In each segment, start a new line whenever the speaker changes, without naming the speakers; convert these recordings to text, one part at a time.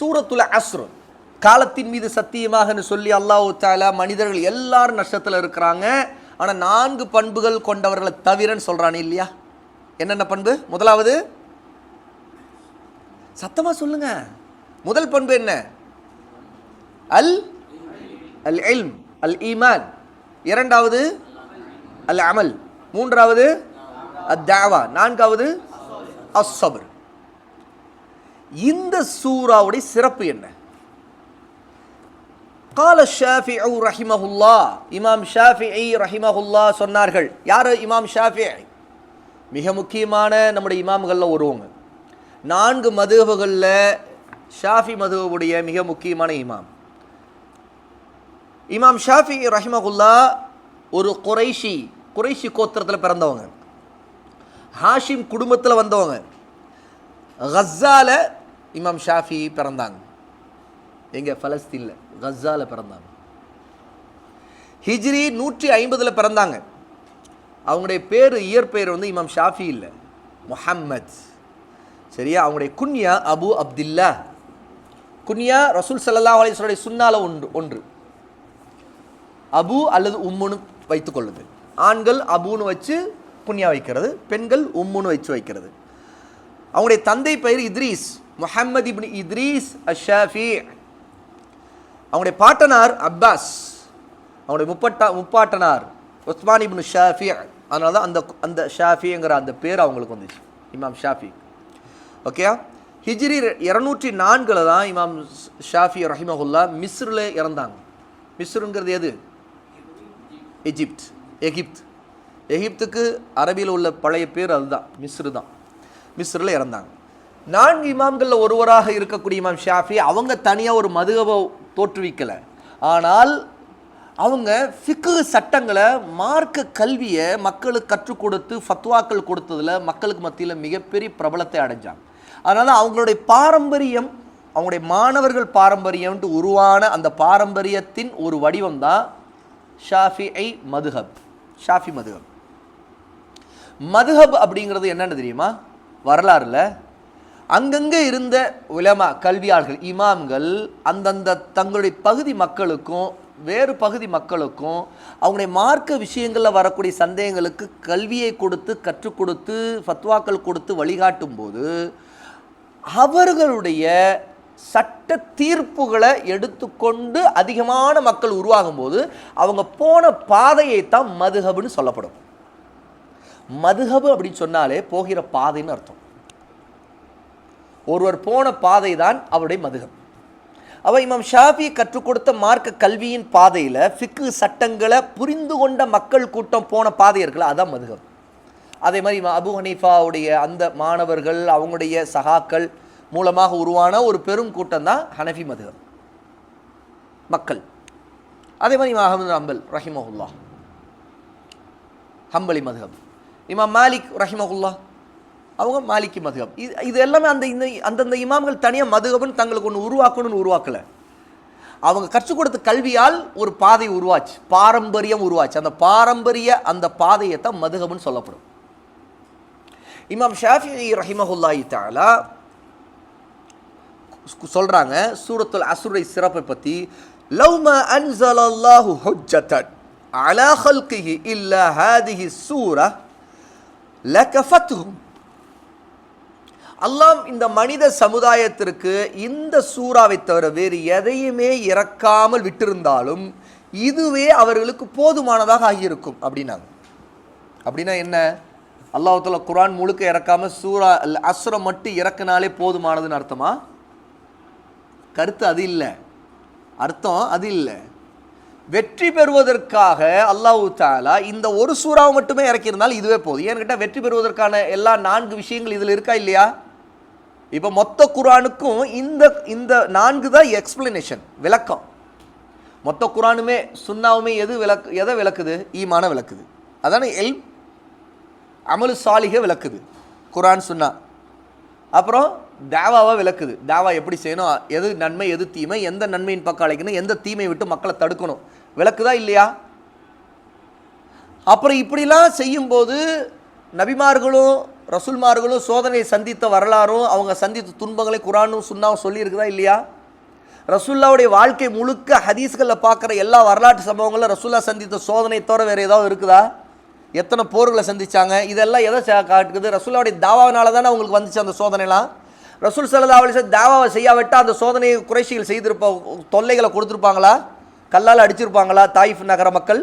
சூரத்துல அஸ்ரு காலத்தின் மீது சத்தியமாகன்னு சொல்லி அல்லாஹ் தாலா மனிதர்கள் எல்லாரும் நஷ்டத்தில் இருக்கிறாங்க. ஆனால் நான்கு பண்புகள் கொண்டவர்களை தவிரன்னு சொல்கிறானே இல்லையா? என்னென்ன பண்பு? முதலாவது சத்தமாக சொல்லுங்க. முதல் பண்பு என்ன? அல் அல் இல்ம் அல் ஈமான். இரண்டாவது அல் அமல். மூன்றாவது அத் தாவா. நான்காவது அஸ்ஸபர் இந்த சூறாவுடைய சிறப்பு என்ன? கால ஷாஃபி அவு ரஹிமஹுல்லா. இமாம் ஷாஃபி ஐ ரஹிமஹுல்லா சொன்னார்கள். யார் இமாம் ஷாஃபி மிக முக்கியமான நம்முடைய இமாம்களில் வருவங்க நான்கு மதுகுகளில் ஷாஃபி மதுவுடைய மிக முக்கியமான இமாம். இமாம் ஷாஃபி ரஹிமகுல்லா ஒரு குறைஷி குறைஷி கோத்திரத்தில் பிறந்தவங்க. ஹாஷிம் குடும்பத்தில் வந்தவங்க. கஸால இமாம் ஷாஃபி பிறந்தாங்க. எங்கள் ஃபலஸ்தினில் கஸ்ஸாவில் பிறந்தாங்க. ஹிஜ்ரி நூற்றி ஐம்பதில் பிறந்தாங்க. அவங்களுடைய பேர் இயற்பெயர் வந்து இமாம் ஷாஃபி இல்லை. முஹம்மத். சரியா? அவங்களுடைய குன்யா அபு அப்துல்லா. குன்யா ரசூல் சல்லா அலிஸ்வருடைய சுன்னால ஒன்று ஒன்று. அபு அல்லது உம்முன்னு வைத்துக்கொள்ளுது ஆண்கள் அபுன்னு வச்சு குன்யா வைக்கிறது பெண்கள் உம்முன்னு வச்சு வைக்கிறது. அவங்களுடைய தந்தை பெயர் இத்ரீஸ். முஹம்மது இப்னு இத்ரீஸ் அஷாஃபி. அவங்களுடைய பாட்டனார் அப்பாஸ். அவனுடைய முப்பட்டா முப்பாட்டனார் உஸ்மான் இப்னு ஷாஃபி. அதனால தான் அந்த அந்த ஷாஃபிங்கிற அந்த பேர் அவங்களுக்கு வந்துச்சு. இமாம் ஷாஃபி. ஓகேயா ஹிஜ்ரி இரநூற்றி நான்கில் தான் இமாம் ஷாஃபி ரஹிமஹுல்லா மிஸ்ரில் இறந்தாங்க. மிஸ்ருங்கிறது எது? Egypt Egypt. எகிப்துக்கு அரபியில் உள்ள பழைய பேர் அதுதான். மிஸ்ரு தான். மிஸ்ரில் இறந்தாங்க. நான்கு இமாம்களில் ஒருவராக இருக்கக்கூடிய இமாம் ஷாஃபி அவங்க தனியாக ஒரு மதுகபை தோற்றுவிக்கலை. ஆனால் அவங்க ஃபிக்கு சட்டங்களை மார்க்க கல்வியை மக்களுக்கு கற்றுக் கொடுத்து ஃபத்வாக்கள் கொடுத்ததில் மக்களுக்கு மத்தியில் மிகப்பெரிய பிரபலத்தை அடைஞ்சாங்க. அதனால் அவங்களுடைய பாரம்பரியம் அவங்களுடைய மாணவர்கள் பாரம்பரியம்ட்டு உருவான அந்த பாரம்பரியத்தின் ஒரு வடிவம் தான் ஷாஃபி ஐ மதுஹப். ஷாஃபி மதுஹப். மதுஹப் அப்படிங்கிறது என்னென்னு தெரியுமா? வரலாறுல அங்கங்கே இருந்த உலமா கல்வியாளர்கள் இமாம்கள் அந்தந்த தங்களுடைய பகுதி மக்களுக்கும் வேறு பகுதி மக்களுக்கும் அவங்களுடைய மார்க்க விஷயங்களில் வரக்கூடிய சந்தேகங்களுக்கு கல்வியை கொடுத்து கற்றுக் கொடுத்து ஃபத்வாக்கள் கொடுத்து வழிகாட்டும் போது அவர்களுடைய சட்ட தீர்ப்புகளை எடுத்துக்கொண்டு அதிகமான மக்கள் உருவாகும் போது அவங்க போன பாதையை தான் மதுஹப்னு சொல்லப்படும். மதுகபு அப்படின்னு சொன்னாலே போகிற பாதைன்னு அர்த்தம். ஒருவர் போன பாதை தான் அவருடைய மதுகம். அவள் இமாம் ஷாஃபி கற்றுக் கொடுத்த மார்க்க கல்வியின் பாதையில் ஃபிக்கு சட்டங்களை புரிந்து கொண்ட மக்கள் கூட்டம் போன பாதை இருக்குல்ல அதான் மதுகம். அதே மாதிரி இமாம் அபு ஹனீஃபாவுடைய அந்த மாணவர்கள் அவங்களுடைய சகாக்கள் மூலமாக உருவான ஒரு பெரும் கூட்டம் தான் ஹனஃபி மதுகம். மக்கள். அதே மாதிரி இமாம் அஹமது அம்பல் ரஹிமஹுல்லா. ஹம்பலி மதுகம். இமாம் மாலிக் ரஹிமஹுல்லா. அவங்க மாலிக்கி மதுகம். இது இது எல்லாமே அந்த இந்த அந்தந்த இமாம்கள் தனியாக மதுகம்னு தங்களுக்கு ஒன்று உருவாக்கணும்னு உருவாக்கலை. அவங்க கற்றுக் கொடுத்த கல்வியால் ஒரு பாதை உருவாச்சு. பாரம்பரியம் உருவாச்சு. அந்த பாரம்பரிய அந்த பாதையை தான் மதுஹப்னு சொல்லப்படும். இமாம் ஷாஃபி ரஹிமஹுல்லாஹி தாலா சொல்கிறாங்க சூரத்துல் அசுரை சிறப்பை பற்றி லவ்ம அன்சலல்லாஹு ஹுஜ்ஜத்தன் அலா ஹல்கிஹி இல்லா ஹாதிஹி சூரா லகஃபத்ஹும் அல்லாம் இந்த மனித சமுதாயத்திற்கு இந்த சூறாவை தவிர வேறு எதையுமே இறக்காமல் விட்டிருந்தாலும் இதுவே அவர்களுக்கு போதுமானதாக ஆகியிருக்கும் அப்படின்னாங்க. அப்படின்னா என்ன? அல்லாஹால குரான் முழுக்க இறக்காம சூரா அசுரம் மட்டும் இறக்குனாலே போதுமானதுன்னு அர்த்தமா? கருத்து அது இல்லை. அர்த்தம் அது இல்லை. வெற்றி பெறுவதற்காக அல்லாஹு தாலா இந்த ஒரு சூறாவை மட்டுமே இறக்கியிருந்தால் இதுவே போதும். ஏன்னு கேட்டால் வெற்றி பெறுவதற்கான எல்லா நான்கு விஷயங்கள் இதில் இருக்கா இல்லையா? இப்போ மொத்த குரானுக்கும் இந்த இந்த நான்கு தான் எக்ஸ்பிளனேஷன் விளக்கம். மொத்த குரானுமே சுண்ணாவுமே எது விளக்கு எதை விளக்குது? ஈமான விளக்குது. அதானே எல் அமலு சாலிக விளக்குது. குரான் சுன்னா. அப்புறம் தாவாவை விளக்குது. தாவா எப்படி செய்யணும்? எது நன்மை எது தீமை? எந்த நன்மையின் பக்கம் அழைக்கணும்? எந்த தீமை விட்டு மக்களை தடுக்கணும்? விளக்குதா இல்லையா? அப்புறம் இப்படிலாம் செய்யும்போது நபிமார்களும் ரசூல்மார்களும் சோதனையை சந்தித்த வரலாறும் அவங்க சந்தித்த துன்பங்களை குரானும் சுண்ணாவும் சொல்லியிருக்குதா இல்லையா? ரசூல்லாவுடைய வாழ்க்கை முழுக்க ஹதீஸ்களில் பார்க்குற எல்லா வரலாற்று சம்பவங்களும் ரசூல்லா சந்தித்த சோதனை தவிர வேறு ஏதாவது இருக்குதா? எத்தனை போர்களை சந்திச்சாங்க? இதெல்லாம் எதை காட்டுக்குது? ரசூல்லாவுடைய தாவாவினால தானே அவங்களுக்கு வந்துச்சு அந்த சோதனைலாம். ரசூல் சல்லா அலிசன் தாவாவை செய்யாவிட்டால் அந்த சோதனையை குறைஷிகள் செய்திருப்ப தொல்லைகளை கொடுத்துருப்பாங்களா? கல்லால் அடிச்சிருப்பாங்களா தாயிஃப் நகர மக்கள்?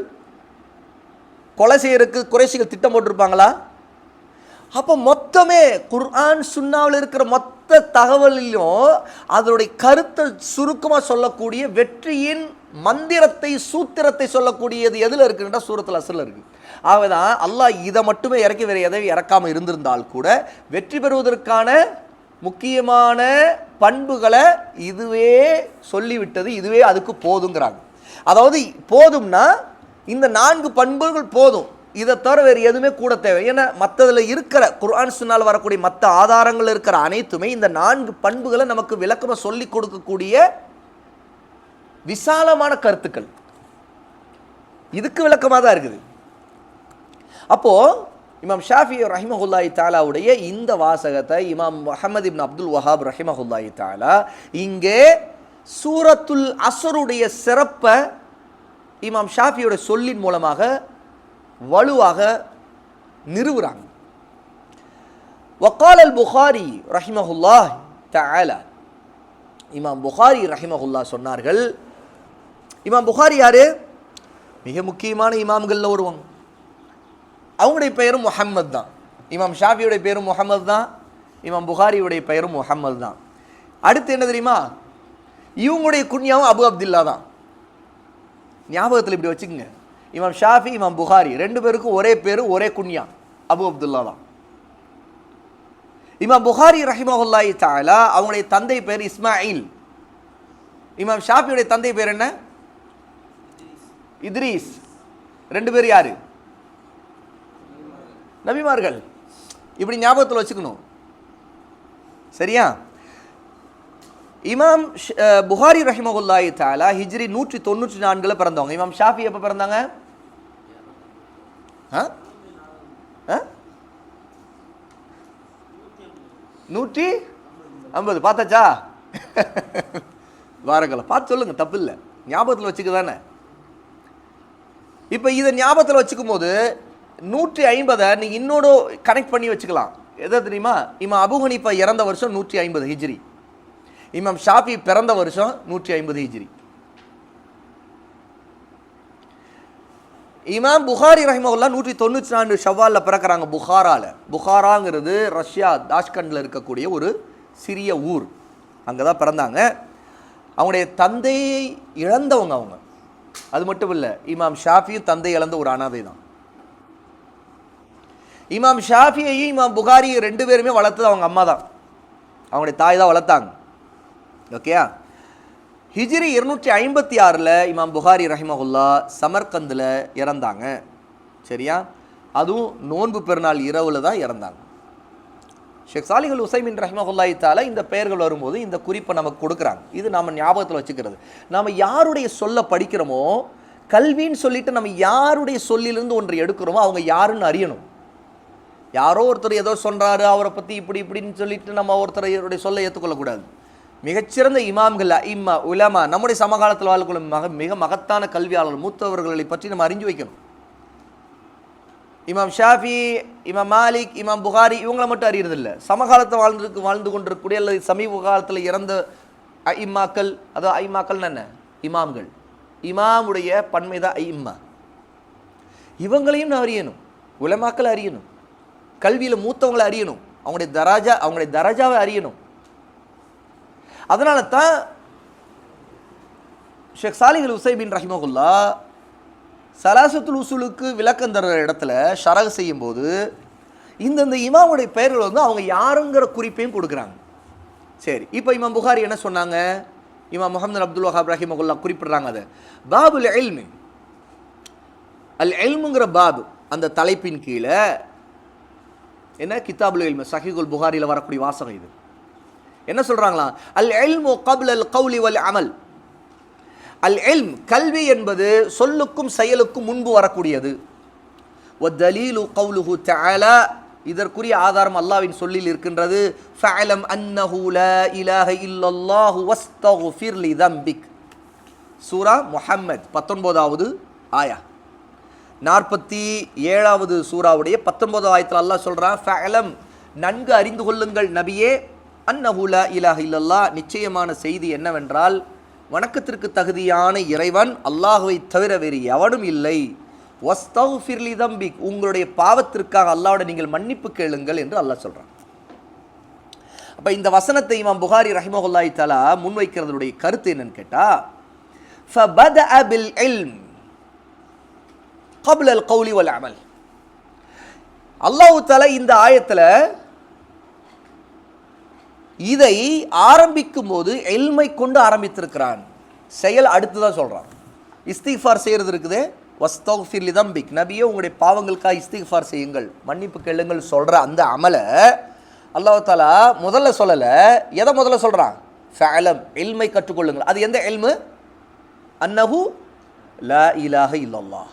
கொலை செய்யறதுக்கு குறைஷிகள் திட்டம் போட்டிருப்பாங்களா? அப்போ மொத்தமே குர்ஆன் சுன்னாவில் இருக்கிற மொத்த தகவலிலும் அதனுடைய கருத்தை சுருக்கமாக சொல்லக்கூடிய வெற்றியின் மந்திரத்தை சூத்திரத்தை சொல்லக்கூடியது எதில் இருக்குன்னா சூரத்தில் அசலில் இருக்கு. ஆகதான் அல்லாஹ் இதை மட்டுமே இறக்கி வேறு எதையும் இறக்காமல் இருந்திருந்தால் கூட வெற்றி பெறுவதற்கான முக்கியமான பண்புகளை இதுவே சொல்லிவிட்டது இதுவே அதுக்கு போதுங்கிறாங்க. அதாவது போதும்னா இந்த நான்கு பண்புகள் போதும். இதை தவிர வேறு எதுவுமே கூட தேவை. ஏன்னா மற்றதில் இருக்கிற குர்ஆன் சுன்னால் வரக்கூடிய மற்ற ஆதாரங்கள் இருக்கிற அனைத்துமே இந்த நான்கு பண்புகளை நமக்கு விளக்கமாக சொல்லி கொடுக்கக்கூடிய விசாலமான கருத்துக்கள். இதுக்கு விளக்கமாக தான் இருக்குது. அப்போ இமாம் ஷாஃபி ரஹிமஹுல்லாஹி தாலாவுடைய இந்த வாசகத்தை இமாம் முஹம்மது இப்னு அப்துல் வஹாப் ரஹிமஹுல்லாஹி தாலா இங்கே சூரத்துல் அசருடைய சிறப்பை இமாம் ஷாஃபியோட சொல்லின் மூலமாக வலுவாக நிறுவுறாங்க. வக்கால் அல் புகாரி ரஹிமஹுல்லா தஆலா இமாம் புகாரி ரஹிமஹுல்லா சொன்னார்கள். இமாம் புகாரி யாரு? மிக முக்கியமான இமாம்களில் ஒருவங்க அவங்களுடைய பெயரும் முஹம்மது தான். இமாம் ஷாஃபியுடைய பெயரும் முஹம்மது தான். இமாம் புகாரியுடைய பெயரும் முஹம்மது தான். அடுத்து என்ன தெரியுமா? இவங்களுடைய குன்யாவும் அபு அப்துல்லா தான். ஞாபகத்தில் இப்படி வச்சுக்கோங்க. இமாம் ஷாஃபி இமாம் புகாரி. ரெண்டு பேருக்கும் ஒரே பேர் ஒரே குன்யா. அபு அப்துல்லா தான். இமாம் புகாரி ரஹிமஹுல்லாஹி தாலா அவங்களுடைய தந்தை பேர் இஸ்மாயில். இமாம் ஷாஃபியுடைய தந்தை பேர் என்ன? இத்ரீஸ். ரெண்டு பேர் யாரு? நபிமார்கள். இப்படி ஞாபகத்தில் வச்சுக்கணும். சரியா? இமாம் புகாரி ரஹிமகுல்லாஹி தாலா ஹிஜ்ரி நூற்றி தொண்ணூற்றி நான்கில் பிறந்தவங்க. இமாம் ஷாஃபி எப்போ பிறந்தாங்க? நூற்றி ஐம்பது. பார்த்தாச்சா? வாரங்களை பார்த்து சொல்லுங்க தப்பு இல்லை. ஞாபகத்தில் வச்சுக்க தானே. இப்போ இதை ஞாபகத்தில் வச்சுக்கும் போது நூற்றி ஐம்பதை நீ இன்னொரு கனெக்ட் பண்ணி வச்சுக்கலாம். எதை தெரியுமா? இமாம் அபு இறந்த வருஷம் நூற்றி ஐம்பது ஹிஜ்ரி. இமாம் ஷாஃபி பிறந்த வருஷம் நூற்றி ஐம்பது ஹிஜ்ரி. இமாம் புகாரி ரஹிமகுல்லா நூற்றி தொண்ணூற்றி நான்கு ஷவ்வாலில் பிறக்கிறாங்க புகாரால. புகாராங்கிறது ரஷ்யா தாஷ்கண்டில் இருக்கக்கூடிய ஒரு சிறிய ஊர். அங்கே தான் பிறந்தாங்க. அவங்களுடைய தந்தையை இழந்தவங்க அவங்க. அது மட்டும் இல்லை இமாம் ஷாஃபியும் தந்தை இழந்த ஒரு அனாதை தான். இமாம் ஷாஃபியையும் இமாம் புகாரியும் ரெண்டு பேருமே வளர்த்தது அவங்க அம்மா தான். அவங்களுடைய தாய் தான் வளர்த்தாங்க. ஓகேயா? ஹிஜிரி இருநூற்றி ஐம்பத்தி ஆறில் இமாம் புகாரி ரஹிமகுல்லா சமர்கந்தில் இறந்தாங்க. சரியா? அதுவும் நோன்பு பெருநாள் இரவில் தான் இறந்தாங்க. ஷேக் சாலிகள் உசைமின் ரஹ்மஹுல்லாஹி இத்தால இந்த பெயர்கள் வரும்போது இந்த குறிப்பை நமக்கு கொடுக்குறாங்க. இது நம்ம ஞாபகத்தில் வச்சுக்கிறது. நாம் யாருடைய சொல்ல படிக்கிறோமோ கல்வின்னு சொல்லிட்டு நம்ம யாருடைய சொல்லிலிருந்து ஒன்றை எடுக்கிறோமோ அவங்க யாருன்னு அறியணும். யாரோ ஒருத்தர் ஏதோ சொல்கிறாரு அவரை பற்றி இப்படி இப்படின்னு சொல்லிட்டு நம்ம ஒருத்தருடைய சொல்ல ஏற்றுக்கொள்ளக்கூடாது மிகச்சிறந்த இமாம்கள் இம்மா உலமா நம்முடைய சமகாலத்தில் வாழக்கூடிய மக மிக மகத்தான கல்வியாளர்கள் மூத்தவர்களை பற்றி நம்ம அறிஞ்சு வைக்கணும். இமாம் ஷாஃபி இமாம் மாலிக் இமாம் புகாரி இவங்களை மட்டும் அறியறதில்ல. சமகாலத்தில் வாழ்ந்துருக்கு வாழ்ந்து கொண்டிருக்கக்கூடிய அல்லது சமீப காலத்தில் இறந்த ஐம்மாக்கள் அதாவது ஐமாக்கள்னு என்ன? இமாம்கள். இமாமுடைய பன்மை தான் ஐம்மா இவங்களையும் நான் அறியணும். உலமாக்களை அறியணும். கல்வியில் மூத்தவங்களை அறியணும். அவங்களுடைய தராஜா அவங்களுடைய தராஜாவை அறியணும். அதனால தான் ஷேக் சாலிஹல் உசைபின் ரஹிமகுல்லா சலாசத்துல் உசூலுக்கு விளக்கம் தர்ற இடத்துல ஷரக செய்யும்போது இந்தந்த இமாமுடைய பெயர்கள் வந்து அவங்க யாருங்கிற குறிப்பையும் கொடுக்குறாங்க. சரி இப்போ இமாம் புகாரி என்ன சொன்னாங்க? இமாம் முகமது அப்துல் வஹாப் ரஹிமகுல்லா குறிப்பிடுறாங்க அதை. பாபுல் எல்மி அல் எல்முங்கிற பாபு அந்த தலைப்பின் கீழே என்ன? கித்தாபுல் எல்மு சஹிகுல் புகாரியில் வரக்கூடிய வாசகம் இது. என்ன சொல்கிறாங்களா அல் எல்மு கபுல் அல் கௌலி வல் அமல். அல் எல்ம் கல்வி என்பது சொல்லுக்கும் செயலுக்கும் முன்பு வரக்கூடியது. வத்தலீலு கவுலுஹு தல இதற்குரிய ஆதாரம் அல்லாஹ்வின் சொல்லில் இருக்கின்றது. ஃபஅலம் அன்னஹு லா இலாஹ இல்லல்லாஹு வஸ்தக்ஃபிர் லி தம்பிக். சூரா முஹம்மத் பத்தொன்பதாவது ஆயா. நாற்பத்தி ஏழாவது சூறாவுடைய பத்தொன்பதாவது ஆயத்தில் அல்லாஹ் சொல்கிறான் ஃபஅலம் நன்கு அறிந்து கொள்ளுங்கள் நபியே அன்னஹுலா இலாஹ் இல்லல்லா நிச்சயமான செய்தி என்னவென்றால் வணக்கத்திற்கு தகுதியான இறைவன் அல்லாஹுவை தவிர வேறு எவனும் இல்லை. ஒஸ்தவ் ஃபிர்லி தம்பிக் உங்களுடைய பாவத்திற்காக அல்லாவோட நீங்கள் மன்னிப்பு கேளுங்கள் என்று அல்லாஹ் சொல்கிறான் அப்போ இந்த வசனத்தை இமாம் புகாரி ரஹிமஹுல்லாய் தலா முன்வைக்கிறதுடைய கருத்து என்னன்னு கேட்டால் ஃபபத் அபில் இல்ம் கபுல் அல் கௌலி அமல். அல்லாஹு தலா இந்த ஆயத்தில் இதை ஆரம்பிக்கும் போது எல்மை கொண்டு ஆரம்பித்திருக்கிறான். செயல் அடுத்து தான் சொல்கிறான் இஸ்திஃபார் செய்கிறது இருக்குது. வஸ்தோஃபிர் லிதம்பிக். நபியே உங்களுடைய பாவங்களுக்காக இஸ்திஃபார் செய்யுங்கள். மன்னிப்பு கேளுங்கள் சொல்கிற அந்த அமலை அல்லாஹாலா முதல்ல சொல்லலை. எதை முதல்ல சொல்கிறான் ஃபேலம் எல்மை கற்றுக்கொள்ளுங்கள். அது எந்த எல்மு? அன்னஹு லா இலாக இல்லல்லா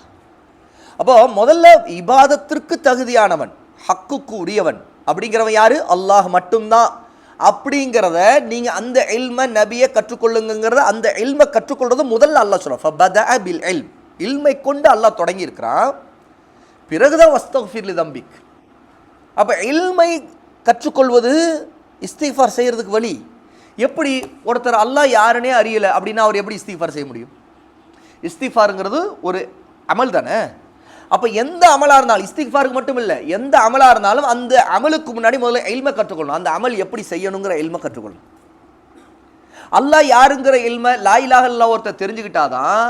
அப்போ முதல்ல இபாதத்திற்கு தகுதியானவன் ஹக்குக்கு உரியவன் அப்படிங்கிறவன் யாரு? அல்லாஹ் மட்டும்தான். அப்படிங்கிறத நீங்க அந்த இல்ம நபியை கற்றுக்கொள்ளுங்கிறத அந்த இல்மை கற்றுக்கொள்றது முதல்ல அல்லா சொல்றான். பில் இல்ம். இல்மை கொண்டு அல்லாஹ் தொடங்கி இருக்கிறான் பிறகுதான் வஸ்தஃபிர்லி தம்பிக். அப்போ இல்மை கற்றுக்கொள்வது இஸ்திஃபார் செய்யறதுக்கு வழி. எப்படி ஒருத்தர் அல்லாஹ் யாருன்னே அறியலை அப்படின்னா அவர் எப்படி இஸ்திஃபார் செய்ய முடியும்? இஸ்திஃபாருங்கிறது ஒரு அமல் தானே? அப்போ எந்த அமலாக இருந்தாலும் இஸ்திக்ஃபாருக்கு மட்டும் இல்லை எந்த அமலாக இருந்தாலும் அந்த அமலுக்கு முன்னாடி முதல்ல எல்மை கற்றுக்கொள்ளணும். அந்த அமல் எப்படி செய்யணுங்கிற எல்மை கற்றுக்கொள்ளணும். அல்லாஹ் யாருங்கிற எல்மை லாயிலாக இல்லா ஒருத்தர் தெரிஞ்சுக்கிட்டாதான்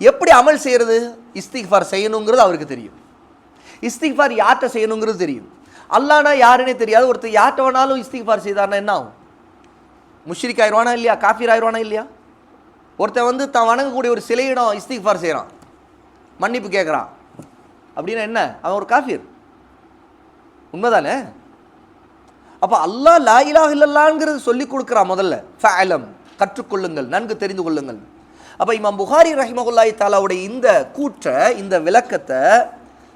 எப்படி அமல் செய்கிறது இஸ்திக்ஃபார் செய்யணுங்கிறது அவருக்கு தெரியும். இஸ்திக்ஃபார் யார்கிட்ட செய்யணுங்கிறது தெரியும். அல்லானா யாருன்னே தெரியாது. ஒருத்தர் யார்கிட்ட வேணாலும் இஸ்திக்ஃபார் செய்தார்னா என்ன ஆகும்? முஷ்ரிக் ஆயிடுவானா இல்லையா? காஃபீர் ஆயிடுவானா இல்லையா? ஒருத்தன் வந்து தான் வணங்கக்கூடிய ஒரு சிலையிடம் இஸ்திக்ஃபார் செய்கிறான் மன்னிப்பு கேட்குறான். அப்படின்னா என்ன? அவன் ஒரு காஃபிர். உண்மைதானே? அப்போ அல்லாஹ் லா இலாஹ் இல்லல்லாங்கிறது சொல்லி கொடுக்குறான் முதல்ல. ஃபேலம் கற்றுக்கொள்ளுங்கள் நன்கு தெரிந்து கொள்ளுங்கள். அப்போ இமாம் புகாரி ரஹிமகுல்லாய் தாலாவுடைய இந்த கூற்றை இந்த விளக்கத்தை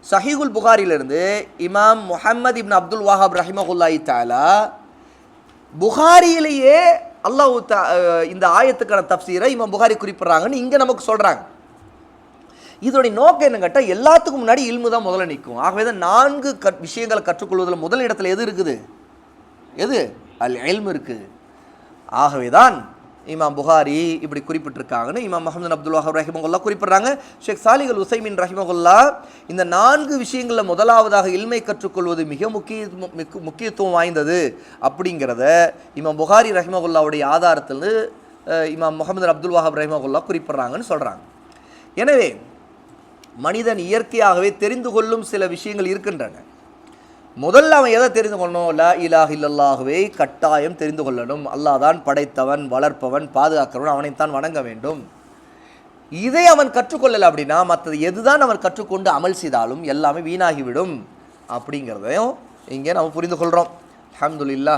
சஹீகுல் புகாரிலிருந்து இமாம் முஹம்மது இப்னு அப்துல் வஹாப் ரஹிமகுல்லாய் தாலா புகாரியிலேயே அல்லாஹ் இந்த ஆயத்துக்கான தப்சீரை இமாம் புகாரி குறிப்பிட்றாங்கன்னு இங்கே நமக்கு சொல்கிறாங்க இதோடைய நோக்கம் என்ன கேட்டால் எல்லாத்துக்கும் முன்னாடி இல்மு தான் முதல்ல நிற்கும் ஆகவே தான் நான்கு கற் விஷயங்களை கற்றுக்கொள்வதில் முதல் இடத்துல எது இருக்குது? எது? அல் எல்மு இருக்குது ஆகவே தான் இமாம் புகாரி இப்படி குறிப்பிட்டிருக்காங்கன்னு இமாம் மஹமது அப்துல் வஹாப் ரஹிமகுல்லா குறிப்பிட்றாங்க. ஷேக் சாலிகள் உசைமின் ரஹிமகுல்லா இந்த நான்கு விஷயங்களில் முதலாவதாக இல்மை கற்றுக்கொள்வது மிக முக்கிய முக்கியத்துவம் வாய்ந்தது அப்படிங்கிறத இமாம் புகாரி ரஹிமகுல்லாவுடைய ஆதாரத்தில் இமாம் முகமது அப்துல் வஹாப் ரஹிமகுல்லா குறிப்பிட்றாங்கன்னு சொல்கிறாங்க எனவே மனிதன் இயற்கையாகவே தெரிந்து கொள்ளும் சில விஷயங்கள் இருக்கின்றன. முதல்ல அவன் எதை தெரிந்து கொள்ளணும்? லா இலாஹ இல்லல்லாகவே கட்டாயம் தெரிந்து கொள்ளணும். அல்லாஹ் தான் படைத்தவன் வளர்ப்பவன் பாதுகாக்கிறவன் அவனைத்தான் வணங்க வேண்டும். இதை அவன் கற்றுக்கொள்ளலை அப்படின்னா மற்றது எதுதான் அவன் கற்றுக்கொண்டு அமல் செய்தாலும் எல்லாமே வீணாகிவிடும். அப்படிங்கிறதையும் இங்கே நம்ம புரிந்து கொள்கிறோம் அஹமதுல்லா